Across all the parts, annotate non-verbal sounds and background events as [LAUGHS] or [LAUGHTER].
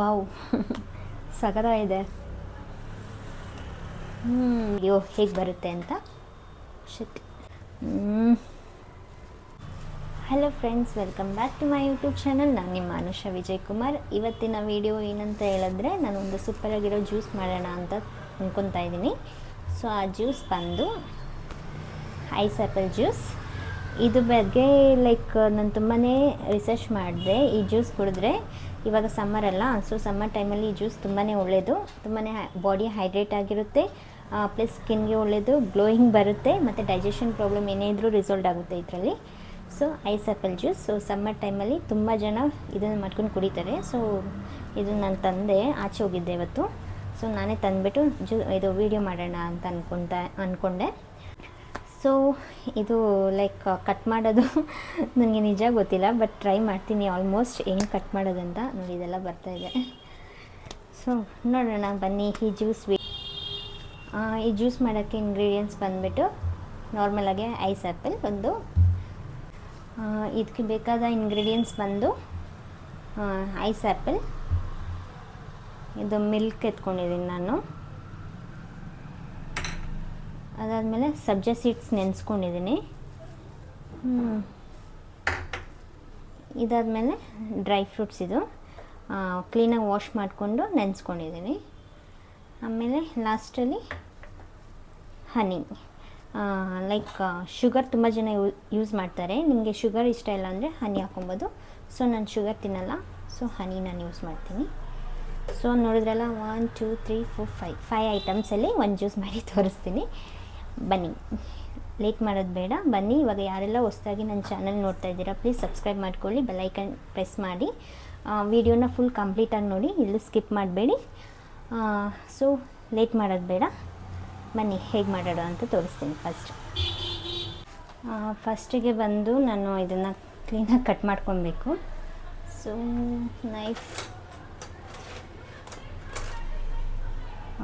Wow. ಇದೆ ಹ್ಞೂ ಅಯ್ಯೋ, ಹೇಗೆ ಬರುತ್ತೆ ಅಂತ? Shit hello friends welcome back to my YouTube channel ನಾನು ನಿಮ್ಮ ಅನುಷ ವಿಜಯ್ ಕುಮಾರ್ ಇವತ್ತಿನ ವಿಡಿಯೋ ಏನಂತ ಹೇಳಿದ್ರೆ, ನಾನು ಒಂದು ಸೂಪರಾಗಿರೋ ಜ್ಯೂಸ್ ಮಾಡೋಣ ಅಂತ ಅಂದ್ಕೊತಾ ಇದ್ದೀನಿ. ಸೊ ಆ ಜ್ಯೂಸ್ ಬಂದು ಐಸ್ ಆ್ಯಪಲ್ ಜ್ಯೂಸ್ ಇದು ಬಗ್ಗೆ ಲೈಕ್ ನಾನು ತುಂಬಾ ರಿಸರ್ಚ್ ಮಾಡಿದೆ. ಈ ಜ್ಯೂಸ್ ಕುಡಿದ್ರೆ ಇವಾಗ ಸಮ್ಮರ್ ಅಲ್ಲ ಸೊ ಸಮ್ಮರ್ ಟೈಮಲ್ಲಿ ಈ ಜ್ಯೂಸ್ ತುಂಬಾ ಒಳ್ಳೆಯದು ತುಂಬಾ ಬಾಡಿ ಹೈಡ್ರೇಟ್ ಆಗಿರುತ್ತೆ ಪ್ಲಸ್ ಸ್ಕಿನ್ಗೆ ಒಳ್ಳೆಯದು ಗ್ಲೋಯಿಂಗ್ ಬರುತ್ತೆ, ಮತ್ತು ಡೈಜೆಷನ್ ಪ್ರಾಬ್ಲಮ್ ಏನೇ ಇದ್ರೂ ರಿಸಾಲ್ವ್ ಆಗುತ್ತೆ ಇದರಲ್ಲಿ. So ice apple juice so summer ಟೈಮಲ್ಲಿ ತುಂಬ ಜನ ಇದನ್ನು ಮಾಡ್ಕೊಂಡು ಕುಡಿತಾರೆ. ಸೊ ಇದು ನಾನು ತಂದೆ ಆಚೆ ಹೋಗಿದ್ದೆ ಇವತ್ತು. ಸೊ ನಾನೇ ತಂದುಬಿಟ್ಟು ಜ್ಯೂ ಇದು ವೀಡಿಯೋ ಮಾಡೋಣ ಅಂತ ಅಂದ್ಕೊತ ಅಂದ್ಕೊಂಡೆ ಸೊ ಇದು ಲೈಕ್ ಕಟ್ ಮಾಡೋದು [LAUGHS] ನನಗೆ ನಿಜ ಗೊತ್ತಿಲ್ಲ ಬಟ್ ಟ್ರೈ ಮಾಡ್ತೀನಿ. ಆಲ್ಮೋಸ್ಟ್ ಹೆಂಗೆ ಕಟ್ ಮಾಡೋದಂತ ನೋಡಿ, ಇದೆಲ್ಲ ಬರ್ತಾಯಿದೆ ಸೊ ನೋಡೋಣ, ಬನ್ನಿ, ಈ ಜ್ಯೂಸ್ ಈ ಜ್ಯೂಸ್ ಮಾಡೋಕ್ಕೆ ಇಂಗ್ರೀಡಿಯೆಂಟ್ಸ್ ಬಂದುಬಿಟ್ಟು ನಾರ್ಮಲಾಗಿ ಐಸ್ ಆ್ಯಪಲ್ ಒಂದು. ಇದಕ್ಕೆ ಬೇಕಾದ ಇಂಗ್ರೀಡಿಯೆಂಟ್ಸ್ ಬಂದು ಐಸ್ ಆ್ಯಪಲ್ ಇದು ಮಿಲ್ಕ್ ಎತ್ಕೊಂಡಿದ್ದೀನಿ ನಾನು. ಅದಾದಮೇಲೆ ಸಬ್ಜಾ ಸೀಡ್ಸ್ ನೆನೆಸ್ಕೊಂಡಿದ್ದೀನಿ ಇದಾದಮೇಲೆ ಡ್ರೈ ಫ್ರೂಟ್ಸ್ ಇದು. ಕ್ಲೀನಾಗಿ ವಾಶ್ ಮಾಡಿಕೊಂಡು ನೆನೆಸ್ಕೊಂಡಿದ್ದೀನಿ ಆಮೇಲೆ ಲಾಸ್ಟಲ್ಲಿ ಹನಿ. ಲೈಕ್ ಶುಗರ್ ತುಂಬ ಜನ ಯೂಸ್ ಮಾಡ್ತಾರೆ. ನಿಮಗೆ ಶುಗರ್ ಇಷ್ಟ ಇಲ್ಲ ಅಂದರೆ ಹನಿ ಹಾಕೊಬೋದು. ಸೊ, ನಾನು ಶುಗರ್ ತಿನ್ನಲ್ಲ. ಸೊ, ಹನಿ ನಾನು ಯೂಸ್ ಮಾಡ್ತೀನಿ. ಸೊ, ನೋಡಿದ್ರಲ್ಲ one two three four five five ಐಟಮ್ಸಲ್ಲಿ ಒಂದು ಜ್ಯೂಸ್ ಮಾಡಿ ತೋರಿಸ್ತೀನಿ. ಬನ್ನಿ. ಲೇಟ್ ಮಾಡೋದು ಬೇಡ. ಬನ್ನಿ. ಇವಾಗ ಯಾರೆಲ್ಲ ಹೊಸ್ದಾಗಿ ನನ್ನ ಚಾನಲ್ ನೋಡ್ತಾ ಇದ್ದೀರಾ ಪ್ಲೀಸ್ ಸಬ್ಸ್ಕ್ರೈಬ್ ಮಾಡ್ಕೊಳ್ಳಿ. ಬೆಲ್ಲೈಕನ್ ಪ್ರೆಸ್ ಮಾಡಿ. ವಿಡಿಯೋನ ಫುಲ್ ಕಂಪ್ಲೀಟಾಗಿ ನೋಡಿ. ಇಲ್ಲೂ ಸ್ಕಿಪ್ ಮಾಡಬೇಡಿ. ಸೊ ಲೇಟ್ ಮಾಡೋದು ಬೇಡ. ಬನ್ನಿ, ಹೇಗೆ ಮಾಡೋಣ ಅಂತ ತೋರಿಸ್ತೀನಿ ಫಸ್ಟ್ ಫಸ್ಟಿಗೆ ಬಂದು ನಾನು ಇದನ್ನು ಕ್ಲೀನಾಗಿ ಕಟ್ ಮಾಡ್ಕೊಬೇಕು. ಸೊ ನೈಫ್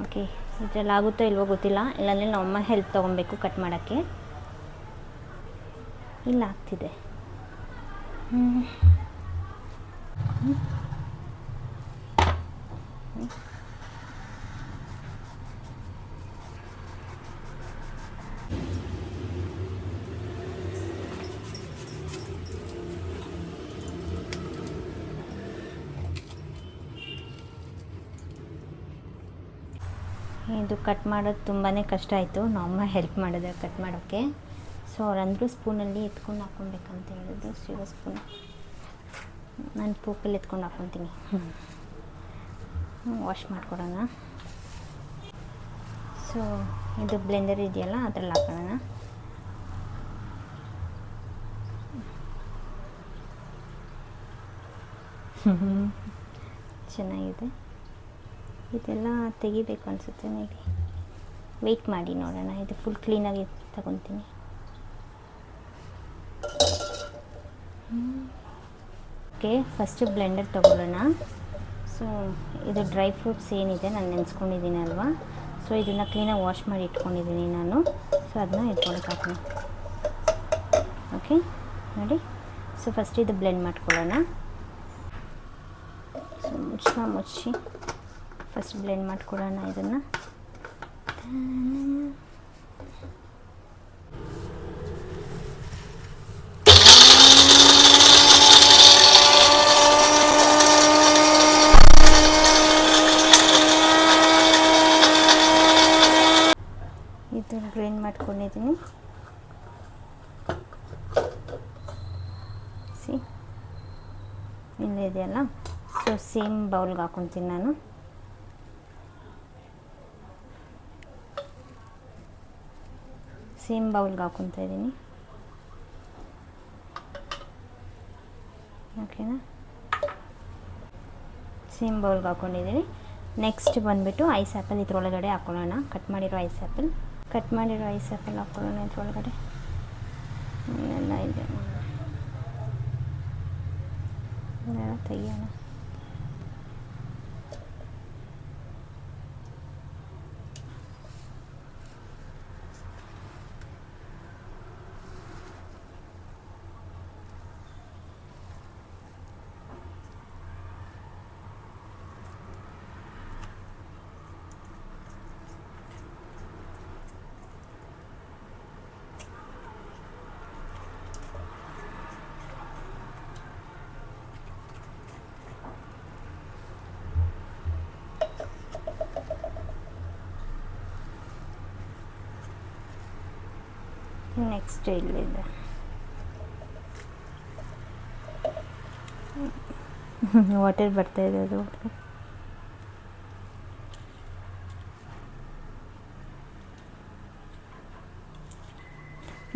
ಓಕೆ ಇದ್ರಲ್ಲಿ ಆಗುತ್ತೋ ಇಲ್ವೋ ಗೊತ್ತಿಲ್ಲ. ಇಲ್ಲಾಂದರೆ ನಾವು ಅಮ್ಮ ಹೆಲ್ಪ್ ತೊಗೊಬೇಕು ಕಟ್ ಮಾಡೋಕ್ಕೆ. ಇಲ್ಲ ಆಗ್ತಿದೆ. ಇದು ಕಟ್ ಮಾಡೋದು ತುಂಬಾ ಕಷ್ಟ ಆಯಿತು. ನಮ್ಮಮ್ಮ ಹೆಲ್ಪ್ ಮಾಡಿದೆ ಕಟ್ ಮಾಡೋಕ್ಕೆ. ಸೊ ಅವ್ರಂದರು ಸ್ಪೂನಲ್ಲಿ ಎತ್ಕೊಂಡು ಹಾಕ್ಕೊಬೇಕಂತ ಹೇಳಿದ್ರು. ಸಿಗೋ ಸ್ಪೂನ್ ನಾನು ಪೂಪಲ್ಲಿ ಎತ್ಕೊಂಡು ಹಾಕ್ಕೊತೀನಿ. ವಾಶ್ ಮಾಡ್ಕೊಡೋಣ. ಸೊ ಇದು ಬ್ಲೆಂಡರ್ ಇದೆಯಲ್ಲ, ಅದ್ರಲ್ಲಿ ಹಾಕೋಣ. [LAUGHS] ಚೆನ್ನಾಗಿದೆ. ಇದೆಲ್ಲ ತೆಗಿಬೇಕು ಅನಿಸುತ್ತೆ ಮೇಬಿ ವೆಯ್ಟ್ ಮಾಡಿ ನೋಡೋಣ. ಇದು ಫುಲ್ ಕ್ಲೀನಾಗಿ ತಗೊತೀನಿ. ಓಕೆ ಫಸ್ಟು ಬ್ಲೆಂಡರ್ ತೊಗೊಳ್ಳೋಣ. ಸೊ ಇದು ಡ್ರೈ ಫ್ರೂಟ್ಸ್ ಏನಿದೆ ನಾನು ನೆನೆಸ್ಕೊಂಡಿದ್ದೀನಿ ಅಲ್ವಾ? ಸೊ ಇದನ್ನು ಕ್ಲೀನಾಗಿ ವಾಶ್ ಮಾಡಿ ಇಟ್ಕೊಂಡಿದ್ದೀನಿ ನಾನು. ಸೊ ಅದನ್ನ ಇಟ್ಕೊಳಕ್ಕೆ ಹಾಕೋಣ ಓಕೆ ನೋಡಿ. ಸೊ ಫಸ್ಟ್ ಇದು ಬ್ಲೆಂಡ್ ಮಾಡ್ಕೊಳ್ಳೋಣ. ಸೊ ಮುಚ್ಚ, ಮುಚ್ಚಿ. ಫಸ್ಟ್ ಬ್ಲೆಂಡ್ ಮಾಡ್ಕೊಡೋಣ ಇದನ್ನು ಇದು ಗ್ರೈಂಡ್ ಮಾಡ್ಕೊಂಡಿದ್ದೀನಿ ಸಿ ಇಲ್ಲೇ ಇದೆಯಲ್ಲ ಸೊ ಸೇಮ್ ಬೌಲ್ಗೆ ಹಾಕೊತೀನಿ ನಾನು ಸೇಮ್ ಬೌಲ್ಗೆ ಹಾಕೊತಾ ಇದ್ದೀನಿ. ಓಕೆನಾ ಸೇಮ್ ಬೌಲ್ಗೆ ಹಾಕೊಂಡಿದ್ದೀನಿ. ನೆಕ್ಸ್ಟ್ ಬಂದುಬಿಟ್ಟು ಐಸ್ ಆ್ಯಪಲ್ ಇದ್ರೊಳಗಡೆ ಹಾಕೊಳ್ಳೋಣ. ಕಟ್ ಮಾಡಿರೋ ಐಸ್ ಆ್ಯಪಲ್ ಕಟ್ ಮಾಡಿರೋ ಐಸ್ ಆ್ಯಪಲ್ ಹಾಕ್ಕೊಳ್ಳೋಣ ಇದ್ರೊಳಗಡೆ. ಎಲ್ಲ ಇದೆ. ತೆಗಿಯೋಣ. ನೆಕ್ಸ್ಟ್ ಇಲ್ಲಿದೆ. ವಾಟರ್ ಬರ್ತಾ ಇದೆ ಅದು.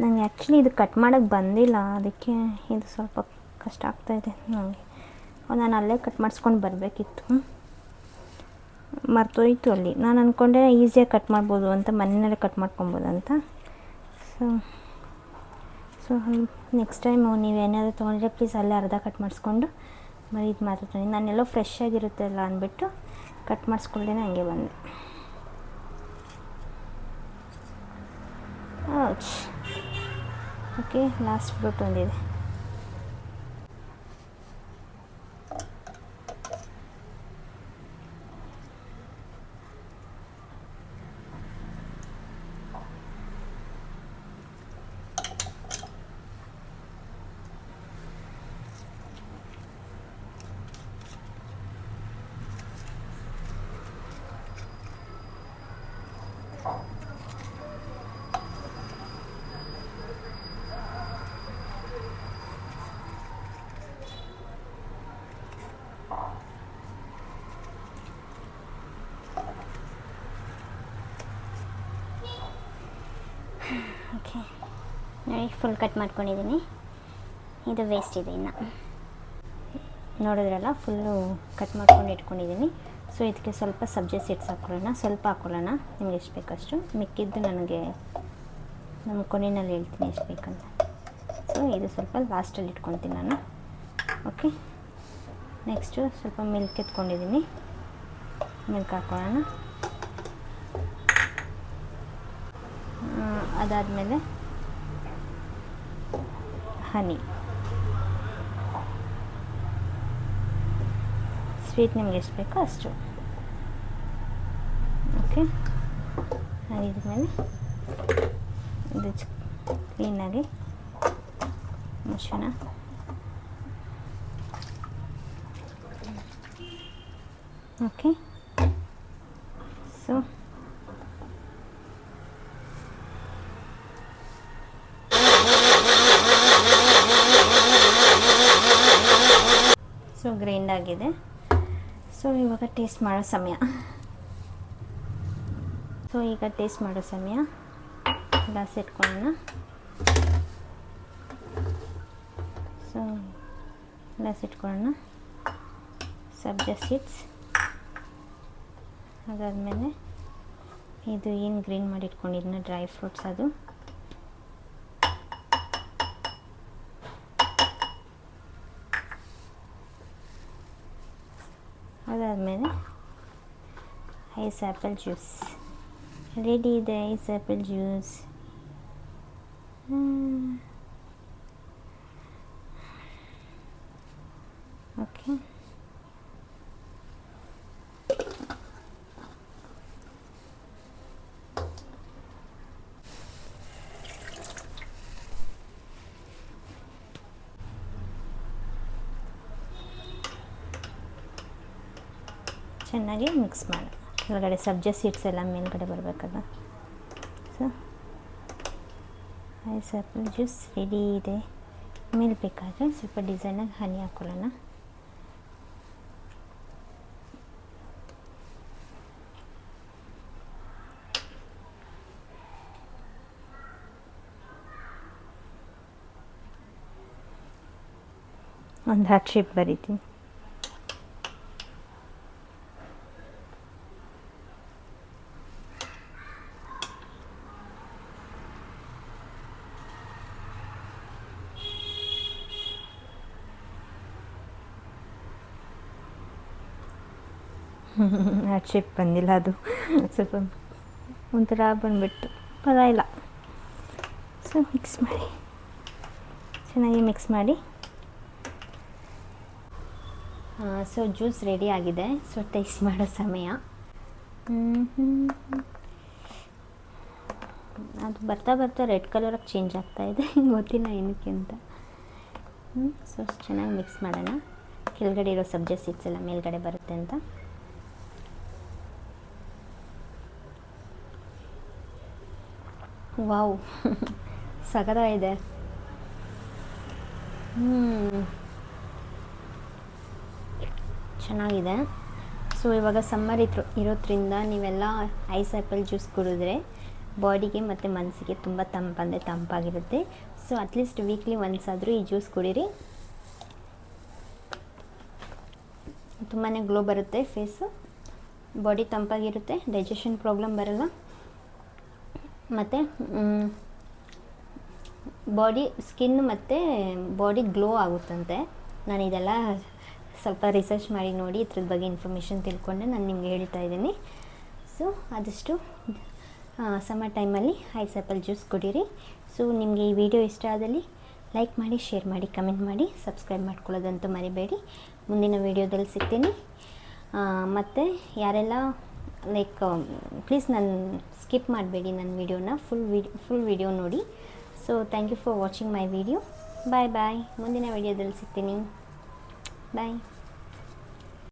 ನನಗೆ ಆ್ಯಕ್ಚುಲಿ ಇದು ಕಟ್ ಮಾಡೋಕ್ಕೆ ಬಂದಿಲ್ಲ, ಅದಕ್ಕೆ ಇದು ಸ್ವಲ್ಪ ಕಷ್ಟ ಆಗ್ತಾಯಿದೆ ನನಗೆ ನಾನು ಅಲ್ಲೇ ಕಟ್ ಮಾಡಿಸ್ಕೊಂಡು ಬರಬೇಕಿತ್ತು. ಮರ್ತೋಯ್ತು ಅಲ್ಲಿ. ನಾನು ಅಂದ್ಕೊಂಡೆ ಈಸಿಯಾಗಿ ಕಟ್ ಮಾಡ್ಬೋದು ಅಂತ ಮನೆಯಲ್ಲೇ ಕಟ್ ಮಾಡ್ಕೊಬೋದು ಅಂತ. ಸೊ ಸೊ ನೆಕ್ಸ್ಟ್ ಟೈಮು ನೀವು ಏನಾದರೂ ತೊಗೊಂಡ್ರೆ ಪ್ಲೀಸ್ ಅಲ್ಲೇ ಅರ್ಧ ಕಟ್ ಮಾಡಿಸ್ಕೊಂಡು ಬರೀ ಇದು ಮಾತ್ರ ತೊಗೊಂಡು ನಾನೆಲ್ಲೋ ಫ್ರೆಶ್ ಆಗಿರುತ್ತಲ್ಲ ಅಂದ್ಬಿಟ್ಟು ಕಟ್ ಮಾಡಿಸ್ಕೊಳ್ದೇ ಹಂಗೆ ಬಂದೆ. ಓಕೆ ಲಾಸ್ಟ್ ಫ್ರೂಟ್ ಒಂದಿದೆ ಓಕೆ ನೋಡಿ ಫುಲ್ ಕಟ್ ಮಾಡ್ಕೊಂಡಿದ್ದೀನಿ ಇದು ವೇಸ್ಟ್ ಇದೆ ಇನ್ನು. ನೋಡಿದ್ರಲ್ಲ ಫುಲ್ಲು ಕಟ್ ಮಾಡ್ಕೊಂಡು ಇಟ್ಕೊಂಡಿದ್ದೀನಿ ಸೊ ಇದಕ್ಕೆ ಸ್ವಲ್ಪ ಸಬ್ಜಿ ಸೀಡ್ಸ್ ಹಾಕೊಳ್ಳೋಣ. ಸ್ವಲ್ಪ ಹಾಕೊಳ್ಳೋಣ. ನಿಮ್ಗೆ ಎಷ್ಟು ಬೇಕಷ್ಟು. ಮಿಕ್ಕಿದ್ದು ನನಗೆ ನಮ್ಮ ಕೊನೆಯಲ್ಲಿ ಹೇಳ್ತೀನಿ ಎಷ್ಟು ಬೇಕಂತ. ಸೊ ಇದು ಸ್ವಲ್ಪ ಲಾಸ್ಟಲ್ಲಿ ಇಟ್ಕೊತೀನಿ ನಾನು. ಓಕೆ ನೆಕ್ಸ್ಟು ಸ್ವಲ್ಪ ಮಿಲ್ಕ್ ಎತ್ಕೊಂಡಿದ್ದೀನಿ ಮಿಲ್ಕ್ ಹಾಕ್ಕೊಳ್ಳೋಣ ಅದಾದಮೇಲೆ ಹನಿ ಸ್ವೀಟ್ ನಿಮ್ಗೆ ಎಷ್ಟು ಬೇಕೋ ಅಷ್ಟು ಓಕೆ ಆಗಿದ್ಮೇಲೆ ಇದು ಕ್ಲೀನಾಗಿ ಮುಚ್ಚೋಣ ಓಕೆ ಸೊ ಸೊ ಗ್ರೈಂಡ್ ಆಗಿದೆ. ಸೊ ಇವಾಗ ಟೇಸ್ಟ್ ಮಾಡೋ ಸಮಯ. ಸೊ ಈಗ ಟೇಸ್ಟ್ ಮಾಡೋ ಸಮಯ. ಗ್ಲಾಸ್ ಇಟ್ಕೊಳ್ಳೋಣ ಸೊ ಗ್ಲಾಸ್ ಇಟ್ಕೊಳ್ಳೋಣ ಸಬ್ಜಾ ಸೀಡ್ಸ್ ಅದಾದಮೇಲೆ ಇದು ಏನು ಗ್ರೀನ್ ಮಾಡಿ ಇಟ್ಕೊಂಡಿದ್ನ ಡ್ರೈ ಫ್ರೂಟ್ಸ್ ಅದು. ಐಸ್ ಆ್ಯಪಲ್ ಜ್ಯೂಸ್ ರೆಡಿ ಇದೆ ಐಸ್ ಆ್ಯಪಲ್ ಜ್ಯೂಸ್ ಓಕೆ ಚೆನ್ನಾಗಿ ಮಿಕ್ಸ್ ಮಾಡಿ ಕೆಳಗಡೆ ಸಬ್ಜೆ ಸೀಡ್ಸ್ ಎಲ್ಲ ಮೇಲ್ಗಡೆ ಬರಬೇಕಲ್ಲ so ice apple juice ready ಇದೆ. ಮೇಲೆ ಬೇಕಾದರೆ ಸ್ವಲ್ಪ ಡಿಸೈನಾಗಿ ಹನಿ ಹಾಕೊಳ್ಳೋಣ. ಒಂದು ಹಾರ್ಟ್ ಶೇಪ್ ಬರೀತೀನಿ. [LAUGHS] ಹಾರ್ಟ್ ಶೇಪ್ ಬಂದಿಲ್ಲ ಅದು. [LAUGHS] ಸ್ವಲ್ಪ ಒಂಥರ ಬಂದುಬಿಟ್ಟು ಪರವಾಗಿಲ್ಲ ಸೊ ಮಿಕ್ಸ್ ಮಾಡಿ. ಚೆನ್ನಾಗಿ ಮಿಕ್ಸ್ ಮಾಡಿ. ಸೊ ಜ್ಯೂಸ್ ರೆಡಿ ಆಗಿದೆ. ಸೊ ಟೇಸ್ಟ್ ಮಾಡೋ ಸಮಯ. ಅದು ಬರ್ತಾ ಬರ್ತಾ ರೆಡ್ ಕಲರಾಗಿ ಚೇಂಜ್ ಆಗ್ತಾ ಇದೆ. [LAUGHS] ಗೊತ್ತಿಲ್ಲ ಏನಕ್ಕೆ ಅಂತ ಸೊ ಚೆನ್ನಾಗಿ ಮಿಕ್ಸ್ ಮಾಡೋಣ. ಕೆಳಗಡೆ ಇರೋ ಸಬ್ಜಿ ಸೀಡ್ಸ್ ಎಲ್ಲ ಮೇಲ್ಗಡೆ ಬರುತ್ತೆ ಅಂತ. ವಾವ್. ಇದೆ. ಹ್ಞೂ ಚೆನ್ನಾಗಿದೆ. ಸೊ ಇವಾಗ ಸಮ್ಮರ್ ಇತ್ರ ಇರೋದ್ರಿಂದ ನೀವೆಲ್ಲ ಐಸ್ ಆ್ಯಪಲ್ ಜ್ಯೂಸ್ ಕುಡಿದ್ರೆ ಬಾಡಿಗೆ ಮತ್ತು ಮನಸ್ಸಿಗೆ ತುಂಬ ತಂಪಂದರೆ ತಂಪಾಗಿರುತ್ತೆ. So at least weekly once ಆದರೂ ಈ ಜ್ಯೂಸ್ ಕುಡೀರಿ. ತುಂಬಾ ಗ್ಲೋ ಬರುತ್ತೆ ಫೇಸು ಬಾಡಿ ತಂಪಾಗಿರುತ್ತೆ ಡೈಜೆಷನ್ ಪ್ರಾಬ್ಲಮ್ ಬರಲ್ಲ. ಮತ್ತು ಬಾಡಿ ಸ್ಕಿನ್ ಮತ್ತು ಬಾಡಿ ಗ್ಲೋ ಆಗುತ್ತಂತೆ. ನಾನು ಇದೆಲ್ಲ ಸ್ವಲ್ಪ ರಿಸರ್ಚ್ ಮಾಡಿ ನೋಡಿ ಇದ್ರದ ಬಗ್ಗೆ ಇನ್ಫಾರ್ಮೇಷನ್ ತಿಳ್ಕೊಂಡೆ, ನಾನು ನಿಮ್ಗೆ ಹೇಳ್ತಾ ಇದ್ದೀನಿ. ಸೊ ಆದಷ್ಟು ಸಮ್ಮರ್ ಟೈಮಲ್ಲಿ ಐಸ್ ಆ್ಯಪಲ್ ಜ್ಯೂಸ್ ಕುಡೀರಿ. ಸೊ ನಿಮಗೆ ಈ ವಿಡಿಯೋ ಇಷ್ಟ ಆದಲ್ಲಿ ಲೈಕ್ ಮಾಡಿ ಶೇರ್ ಮಾಡಿ ಕಮೆಂಟ್ ಮಾಡಿ ಸಬ್ಸ್ಕ್ರೈಬ್ ಮಾಡ್ಕೊಳ್ಳೋದಂತೂ ಮರಿಬೇಡಿ. ಮುಂದಿನ ವೀಡಿಯೋದಲ್ಲಿ ಸಿಗ್ತೀನಿ. ಮತ್ತು ಯಾರೆಲ್ಲ ಲೈಕ್ ಪ್ಲೀಸ್ ನಾನು ಸ್ಕಿಪ್ ಮಾಡಬೇಡಿ ನನ್ನ ವೀಡಿಯೋನ ಫುಲ್ ವಿಡಿ ಫುಲ್ ವಿಡಿಯೋ ನೋಡಿ. So thank you for watching my video bye bye ಮುಂದಿನ ವೀಡಿಯೋದಲ್ಲಿ ಸಿಗ್ತೀನಿ. ಬಾಯ್